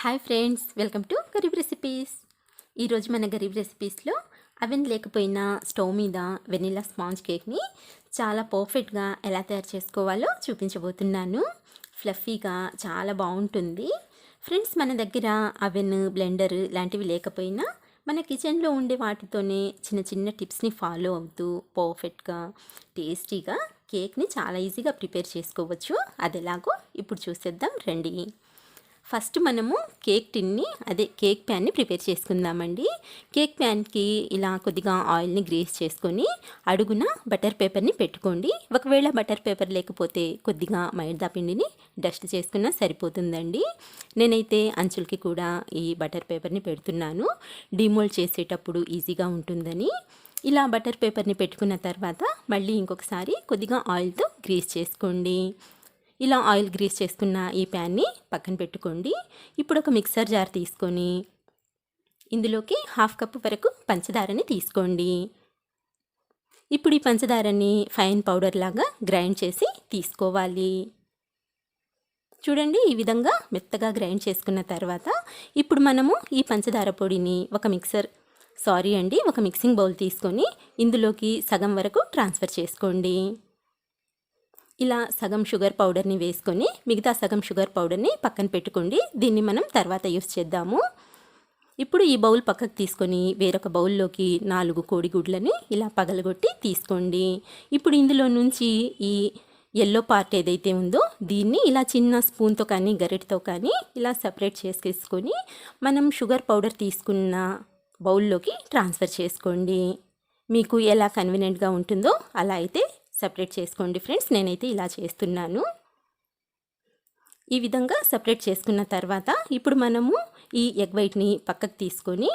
Hi friends welcome to Gareeb recipes. ఈరోజు మన గరీబ్ రెసిపీస్లో అవెన్ లేకపోయినా స్టవ్ మీద వెనిలా స్పాంజ్ కేక్ని చాలా పర్ఫెక్ట్గా ఎలా తయారు చేసుకోవాలో చూపించబోతున్నాను. ఫ్లఫీగా చాలా బాగుంటుంది. ఫ్రెండ్స్ మన దగ్గర అవెన్ బ్లెండర్ లాంటివి లేకపోయినా మన కిచెన్లో ఉండే వాటితోనే చిన్న చిన్న టిప్స్ని ఫాలో అవుతూ పర్ఫెక్ట్గా టేస్టీగా కేక్ని చాలా ఈజీగా ప్రిపేర్ చేసుకోవచ్చు. అది ఎలాగో ఇప్పుడు చూసేద్దాం రండి. ఫస్ట్ మనము కేక్ టిన్ని అదే కేక్ ప్యాన్ని ప్రిపేర్ చేసుకుందామండి. కేక్ ప్యాన్కి ఇలా కొద్దిగా ఆయిల్ని గ్రీస్ చేసుకొని అడుగున బటర్ పేపర్ని పెట్టుకోండి. ఒకవేళ బటర్ పేపర్ లేకపోతే కొద్దిగా మైదా పిండిని డస్ట్ చేసుకున్నా సరిపోతుందండి. నేనైతే అంచులకి కూడా ఈ బటర్ పేపర్ని పెడుతున్నాను. డిమోల్డ్ చేసేటప్పుడు ఈజీగా ఉంటుందని. ఇలా బటర్ పేపర్ని పెట్టుకున్న తర్వాత మళ్ళీ ఇంకొకసారి కొద్దిగా ఆయిల్తో గ్రీస్ చేసుకోండి. ఇలా ఆయిల్ గ్రీస్ చేసుకున్న ఈ ప్యాన్ని పక్కన పెట్టుకోండి. ఇప్పుడు ఒక మిక్సర్ జార్ తీసుకొని ఇందులోకి హాఫ్ కప్ వరకు పంచదారని తీసుకోండి. ఇప్పుడు ఈ పంచదారని ఫైన్ పౌడర్ లాగా గ్రైండ్ చేసి తీసుకోవాలి. చూడండి ఈ విధంగా మెత్తగా గ్రైండ్ చేసుకున్న తర్వాత ఇప్పుడు మనము ఈ పంచదార పొడిని ఒక మిక్సర్ సారీ అండి ఒక మిక్సింగ్ బౌల్ తీసుకొని ఇందులోకి సగం వరకు ట్రాన్స్ఫర్ చేసుకోండి. ఇలా సగం షుగర్ పౌడర్ని వేసుకొని మిగతా సగం షుగర్ పౌడర్ని పక్కన పెట్టుకోండి. దీన్ని మనం తర్వాత యూస్ చేద్దాము. ఇప్పుడు ఈ బౌల్ పక్కకు తీసుకొని వేరొక బౌల్లోకి నాలుగు కోడిగుడ్లని ఇలా పగలగొట్టి తీసుకోండి. ఇప్పుడు ఇందులో నుంచి ఈ ఎల్లో పార్ట్ ఏదైతే ఉందో దీన్ని ఇలా చిన్న స్పూన్తో కానీ గరిటతో కానీ ఇలా సపరేట్ చేసేసుకొని మనం షుగర్ పౌడర్ తీసుకున్న బౌల్లోకి ట్రాన్స్ఫర్ చేసుకోండి. మీకు ఎలా కన్వీనియంట్గా ఉంటుందో అలా అయితే సపరేట్ చేసుకోండి ఫ్రెండ్స్. నేనైతే ఇలా చేస్తున్నాను. ఈ విధంగా సపరేట్ చేసుకున్న తర్వాత ఇప్పుడు మనము ఈ ఎగ్ వైట్ని పక్కకు తీసుకొని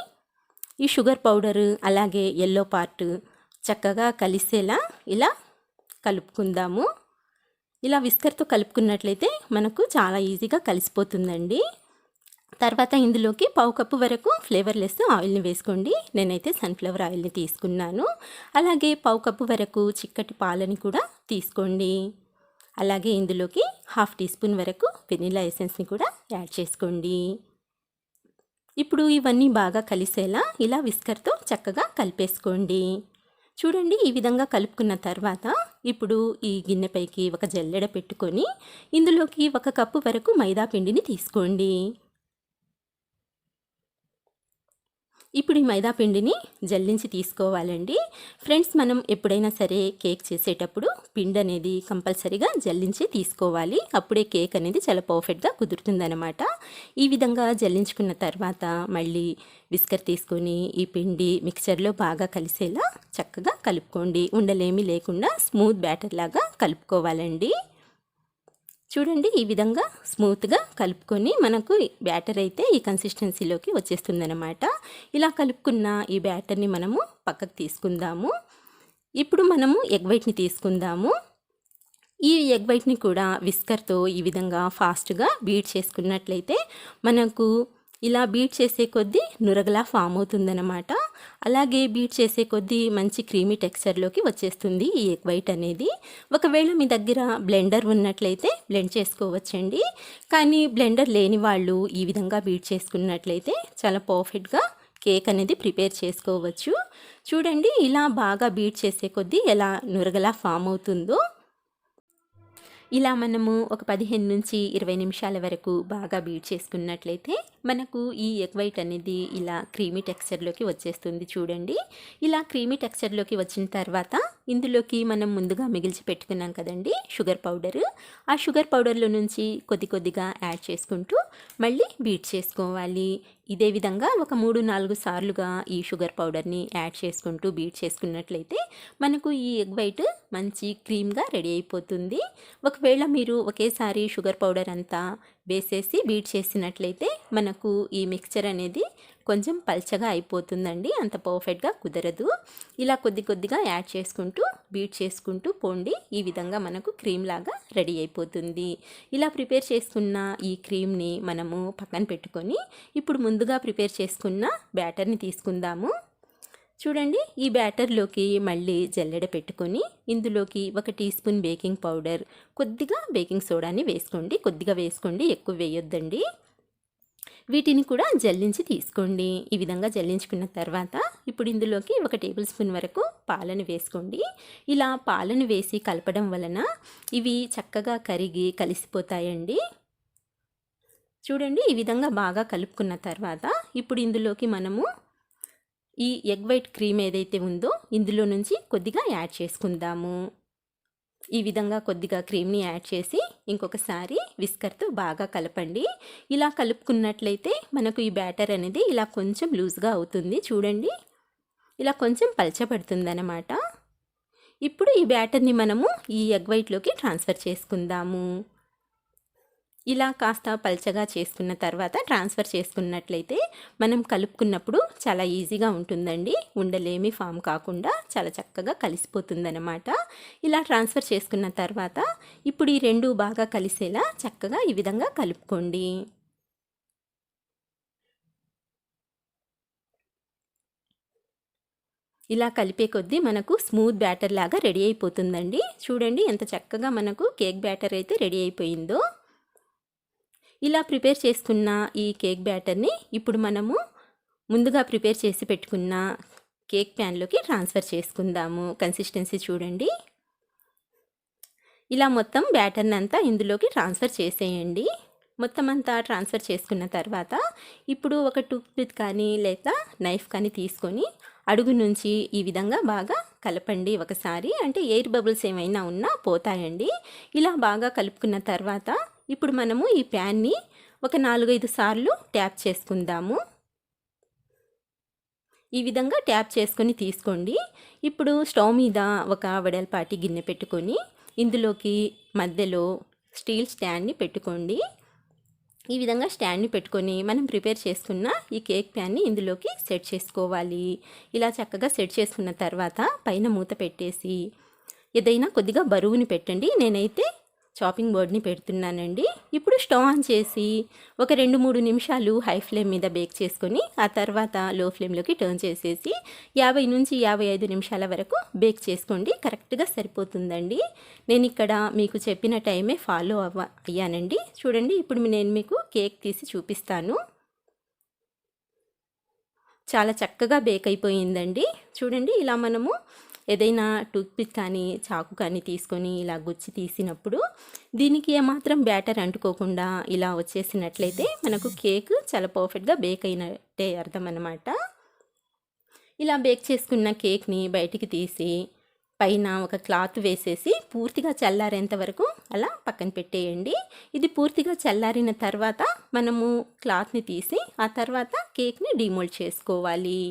ఈ షుగర్ పౌడర్ అలాగే ఎల్లో పార్ట్ చక్కగా కలిసేలా ఇలా కలుపుకుందాము. ఇలా విస్కర్తో కలుపుకున్నట్లయితే మనకు చాలా ఈజీగా కలిసిపోతుందండి. తర్వాత ఇందులోకి పావు కప్పు వరకు ఫ్లేవర్లెస్ ఆయిల్ని వేసుకోండి. నేనైతే సన్ఫ్లవర్ ఆయిల్ని తీసుకున్నాను. అలాగే పావు కప్పు వరకు చిక్కటి పాలని కూడా తీసుకోండి. అలాగే ఇందులోకి హాఫ్ టీ స్పూన్ వరకు వెనిలా ఎసెన్స్ని కూడా యాడ్ చేసుకోండి. ఇప్పుడు ఇవన్నీ బాగా కలిసేలా ఇలా విస్కర్తో చక్కగా కలిపేసుకోండి. చూడండి ఈ విధంగా కలుపుకున్న తర్వాత ఇప్పుడు ఈ గిన్నెపైకి ఒక జల్లెడ పెట్టుకొని ఇందులోకి ఒక కప్పు వరకు మైదా పిండిని తీసుకోండి. ఇప్పుడు ఈ మైదా పిండిని జల్లించి తీసుకోవాలండి. ఫ్రెండ్స్ మనం ఎప్పుడైనా సరే కేక్ చేసేటప్పుడు పిండి అనేది కంపల్సరీగా జల్లించి తీసుకోవాలి. అప్పుడే కేక్ అనేది చాలా పర్ఫెక్ట్గా కుదురుతుందనమాట ఈ విధంగా జల్లించుకున్న తర్వాత మళ్ళీ విస్కర్ తీసుకొని ఈ పిండి మిక్చర్లో బాగా కలిసేలా చక్కగా కలుపుకోండి. ఉండలేమి లేకుండా స్మూత్ బ్యాటర్ లాగా కలుపుకోవాలండి. చూడండి ఈ విధంగా స్మూత్గా కలుపుకొని మనకు బ్యాటర్ అయితే ఈ కన్సిస్టెన్సీలోకి వచ్చేస్తుందన్నమాట. ఇలా కలుపుకున్న ఈ బ్యాటర్ని మనము పక్కకు తీసుకుందాము. ఇప్పుడు మనము ఎగ్ వైట్ని తీసుకుందాము. ఈ ఎగ్ వైట్ని కూడా విస్కర్తో ఈ విధంగా ఫాస్ట్గా బీట్ చేసుకున్నట్లయితే మనకు ఇలా బీట్ చేసే కొద్దీ నురగలా ఫామ్ అవుతుందన్నమాట. అలాగే బీట్ చేసే కొద్దీ మంచి క్రీమీ టెక్స్చర్లోకి వచ్చేస్తుంది ఈ ఎగ్ వైట్ అనేది. ఒకవేళ మీ దగ్గర బ్లెండర్ ఉన్నట్లయితే బ్లెండ్ చేసుకోవచ్చండి. కానీ బ్లెండర్ లేని వాళ్ళు ఈ విధంగా బీట్ చేసుకున్నట్లయితే చాలా పర్ఫెక్ట్గా కేక్ అనేది ప్రిపేర్ చేసుకోవచ్చు. చూడండి ఇలా బాగా బీట్ చేసే కొద్దీ ఎలా నురగలా ఫామ్ అవుతుందో. ఇలా మనము ఒక పదిహేను నుంచి ఇరవై నిమిషాల వరకు బాగా బీట్ చేసుకున్నట్లయితే మనకు ఈ ఎగ్ వైట్ అనేది ఇలా క్రీమీ టెక్స్చర్లోకి వచ్చేస్తుంది చూడండి. ఇలా క్రీమీ టెక్స్చర్లోకి వచ్చిన తర్వాత ఇందులోకి మనం ముందుగా మిగిల్చి పెట్టుకున్నాం కదండి షుగర్ పౌడర్. ఆ షుగర్ పౌడర్లో నుంచి కొద్ది కొద్దిగా యాడ్ చేసుకుంటూ మళ్ళీ బీట్ చేసుకోవాలి. ఇదే విధంగా ఒక మూడు నాలుగు సార్లుగా ఈ షుగర్ పౌడర్ని యాడ్ చేసుకుంటూ బీట్ చేసుకున్నట్లయితే మనకు ఈ ఎగ్ వైట్ మంచి క్రీమ్గా రెడీ అయిపోతుంది. ఒకవేళ మీరు ఒకేసారి షుగర్ పౌడర్ అంతా వేసేసి బీట్ చేసినట్లయితే మనకు ఈ మిక్చర్ అనేది కొంచెం పల్చగా అయిపోతుందండి. అంత పర్ఫెక్ట్గా కుదరదు. ఇలా కొద్ది కొద్దిగా యాడ్ చేసుకుంటూ బీట్ చేసుకుంటూ పోండి. ఈ విధంగా మనకు క్రీమ్ లాగా రెడీ అయిపోతుంది. ఇలా ప్రిపేర్ చేసుకున్న ఈ క్రీమ్ని మనము పక్కన పెట్టుకొని ఇప్పుడు ముందుగా ప్రిపేర్ చేసుకున్న బ్యాటర్ని తీసుకుందాము. చూడండి ఈ బ్యాటర్లోకి మళ్ళీ జల్లెడ పెట్టుకొని ఇందులోకి ఒక టీ స్పూన్ బేకింగ్ పౌడర్ కొద్దిగా బేకింగ్ సోడాని వేసుకోండి. కొద్దిగా వేసుకోండి ఎక్కువ వేయొద్దండి. వీటిని కూడా జల్లించి తీసుకోండి. ఈ విధంగా జల్లించుకున్న తర్వాత ఇప్పుడు ఇందులోకి ఒక టేబుల్ స్పూన్ వరకు పాలను వేసుకోండి. ఇలా పాలను వేసి కలపడం వలన ఇవి చక్కగా కరిగి కలిసిపోతాయండి. చూడండి ఈ విధంగా బాగా కలుపుకున్న తర్వాత ఇప్పుడు ఇందులోకి మనము ఈ ఎగ్ వైట్ క్రీమ్ ఏదైతే ఉందో ఇందులో నుంచి కొద్దిగా యాడ్ చేసుకుందాము. ఈ విధంగా కొద్దిగా క్రీమ్ని యాడ్ చేసి ఇంకొకసారి విస్కర్తో బాగా కలపండి. ఇలా కలుపుకున్నట్లయితే మనకు ఈ బ్యాటర్ అనేది ఇలా కొంచెం లూజ్గా అవుతుంది. చూడండి. ఇలా కొంచెం పలచబడుతుందన్నమాట. ఇప్పుడు ఈ బ్యాటర్ని మనము ఈ ఎగ్ వైట్లోకి ట్రాన్స్ఫర్ చేసుకుందాము. ఇలా కాస్త పల్చగా చేసుకున్న తర్వాత ట్రాన్స్ఫర్ చేసుకున్నట్లయితే మనం కలుపుకున్నప్పుడు చాలా ఈజీగా ఉంటుందండి. ఉండలేమి ఫామ్ కాకుండా చాలా చక్కగా కలిసిపోతుందన్నమాట. ఇలా ట్రాన్స్ఫర్ చేసుకున్న తర్వాత ఇప్పుడు ఈ రెండు బాగా కలిసేలా చక్కగా ఈ విధంగా కలుపుకోండి. ఇలా కలిపే కొద్దీ మనకు స్మూత్ బ్యాటర్ లాగా రెడీ అయిపోతుందండి. చూడండి ఎంత చక్కగా మనకు కేక్ బ్యాటర్ అయితే రెడీ అయిపోయిందో. ఇలా ప్రిపేర్ చేసుకున్న ఈ కేక్ బ్యాటర్ని ఇప్పుడు మనము ముందుగా ప్రిపేర్ చేసి పెట్టుకున్న కేక్ ప్యాన్లోకి ట్రాన్స్ఫర్ చేసుకుందాము. కన్సిస్టెన్సీ చూడండి. ఇలా మొత్తం బ్యాటర్ని అంతా ఇందులోకి ట్రాన్స్ఫర్ చేసేయండి. మొత్తం అంతా ట్రాన్స్ఫర్ చేసుకున్న తర్వాత ఇప్పుడు ఒక టూత్ కానీ లేదా నైఫ్ కానీ తీసుకొని అడుగు నుంచి ఈ విధంగా బాగా కలపండి ఒకసారి. అంటే ఎయిర్ బబుల్స్ ఏమైనా ఉన్నా పోతాయండి. ఇలా బాగా కలుపుకున్న తర్వాత ఇప్పుడు మనము ఈ ప్యాన్ని ఒక నాలుగైదు సార్లు ట్యాప్ చేసుకుందాము. ఈ విధంగా ట్యాప్ చేసుకొని తీసుకోండి. ఇప్పుడు స్టవ్ మీద ఒక వెడల్పాటి గిన్నె పెట్టుకొని ఇందులోకి మధ్యలో స్టీల్ స్టాండ్ని పెట్టుకోండి. ఈ విధంగా స్టాండ్ని పెట్టుకొని మనం ప్రిపేర్ చేసుకున్న ఈ కేక్ ప్యాన్ని ఇందులోకి సెట్ చేసుకోవాలి. ఇలా చక్కగా సెట్ చేసుకున్న తర్వాత పైన మూత పెట్టేసి ఏదైనా కొద్దిగా బరువుని పెట్టండి. నేనైతే చాపింగ్ బోర్డ్ని పెడుతున్నానండి. ఇప్పుడు స్టవ్ ఆన్ చేసి ఒక రెండు మూడు నిమిషాలు హై ఫ్లేమ్ మీద బేక్ చేసుకొని ఆ తర్వాత లో ఫ్లేమ్లోకి టర్న్ చేసేసి యాభై నుంచి యాభై ఐదు నిమిషాల వరకు బేక్ చేసుకోండి. కరెక్ట్గా సరిపోతుందండి. నేను ఇక్కడ మీకు చెప్పిన టైమే ఫాలో అవ్వ అయ్యానండి. చూడండి ఇప్పుడు నేను మీకు కేక్ తీసి చూపిస్తాను. చాలా చక్కగా బేక్ అయిపోయిందండి. చూడండి ఇలా మనము ఏదైనా టూత్పిక్ కానీ చాకు కానీ తీసుకొని ఇలా గుచ్చి తీసినప్పుడు దీనికి ఏమాత్రం బ్యాటర్ అంటుకోకుండా ఇలా వచ్చేసినట్లయితే మనకు కేక్ చాలా పర్ఫెక్ట్గా బేక్ అయినట్టే అర్థం అనమాట ఇలా బేక్ చేసుకున్న కేక్ని బయటికి తీసి పైన ఒక క్లాత్ వేసేసి పూర్తిగా చల్లారేంత వరకు అలా పక్కన పెట్టేయండి. ఇది పూర్తిగా చల్లారిన తర్వాత మనము క్లాత్ని తీసి ఆ తర్వాత కేక్ని డిమోల్డ్ చేసుకోవాలి.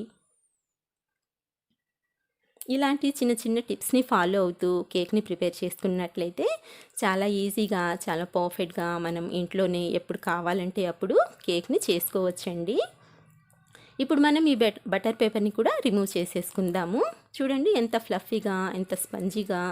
ఇలాంటి చిన్న చిన్న టిప్స్ని ఫాలో అవుతూ కేక్ని ప్రిపేర్ చేసుకున్నట్లయితే చాలా ఈజీగా చాలా పర్ఫెక్ట్గా మనం ఇంట్లోనే ఎప్పుడు కావాలంటే అప్పుడు కేక్ని చేసుకోవచ్చండి. ఇప్పుడు మనం ఈ బటర్ పేపర్ని కూడా రిమూవ్ చేసేసుకుందాము. చూడండి ఎంత ఫ్లఫీగా ఎంత స్పంజీగా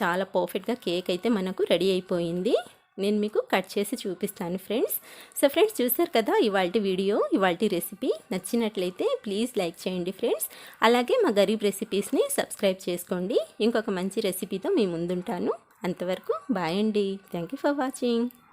చాలా పర్ఫెక్ట్గా కేక్ అయితే మనకు రెడీ అయిపోయింది. నేను మీకు కట్ చేసి చూపిస్తాను ఫ్రెండ్స్. సో ఫ్రెండ్స్ చూసారు కదా ఇవాళ వీడియో ఇవాళ రెసిపీ నచ్చినట్లయితే ప్లీజ్ లైక్ చేయండి ఫ్రెండ్స్. అలాగే మా గరీబ్ రెసిపీస్ని సబ్స్క్రైబ్ చేసుకోండి. ఇంకొక మంచి రెసిపీతో మీ ముందుంటాను. అంతవరకు బాయ్ అండి. Thank you for watching.